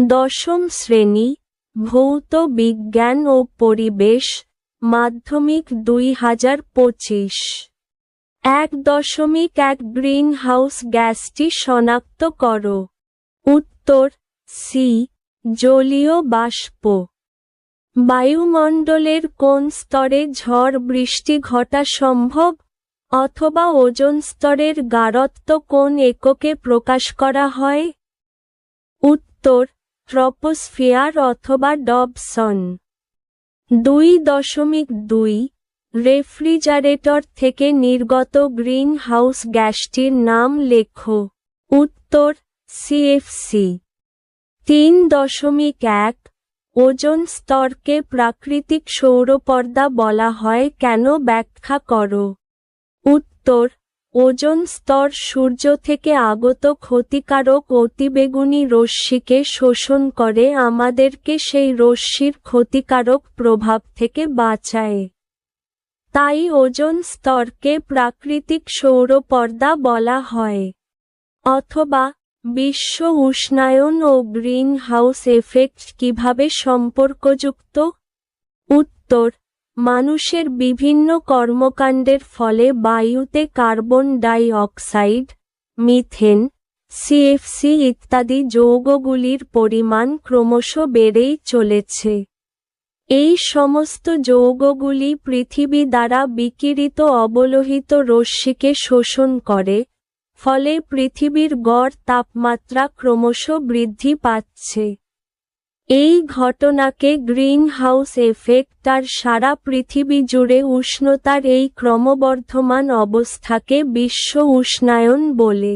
দশম শ্রেণি, ভৌত বিজ্ঞান ও পরিবেশ, মাধ্যমিক দুই হাজার পঁচিশ। এক দশমিক এক গ্রিন হাউস গ্যাসটি শনাক্ত করো। উত্তর সি জলীয় বাষ্প। বায়ুমণ্ডলের কোন স্তরে ঝড় বৃষ্টি ঘটা সম্ভব? অথবা ওজোন স্তরের গাঢ়ত্ব কোন এককে প্রকাশ করা হয়? উত্তর ট্রপোস্ফিয়ার অথবা ডবসন। দুই দশমিক দুই, রেফ্রিজারেটর থেকে নির্গত গ্রিন হাউস গ্যাসটির নাম লেখো। উত্তর সিএফসি তিন দশমিক এক, ওজন স্তরকে প্রাকৃতিক সৌরপর্দা বলা হয়, কেন ব্যাখ্যা করো? উত্তর ওজন স্তর সূর্য থেকে আগত ক্ষতিকারক অতিবেগুনি রশ্মিকে শোষণ করে আমাদেরকে সেই রশ্মির ক্ষতিকারক প্রভাব থেকে বাঁচায়। তাই ওজন স্তরকে প্রাকৃতিক সৌরপর্দা বলা হয়। অথবা বিশ্ব উষ্ণায়ন ও গ্রিন হাউস এফেক্ট কীভাবে সম্পর্কযুক্ত? উত্তর মানুষের বিভিন্ন কর্মকাণ্ডের ফলে বায়ুতে carbon dioxide methane CFC ইত্যাদি যৌগগুলির পরিমাণ ক্রমশ বেড়েই চলেছে। এই সমস্ত যৌগগুলি পৃথিবী দ্বারা বিকিরিত অবলোহিত রশ্মিকে শোষণ করে, ফলে পৃথিবীর গড় তাপমাত্রা ক্রমশ বৃদ্ধি পাচ্ছে। এই ঘটনাকে গ্রিন হাউস এফেক্ট তার সারা পৃথিবী জুড়ে উষ্ণতার এই ক্রমবর্ধমান অবস্থাকে বিশ্ব উষ্ণায়ন বলে।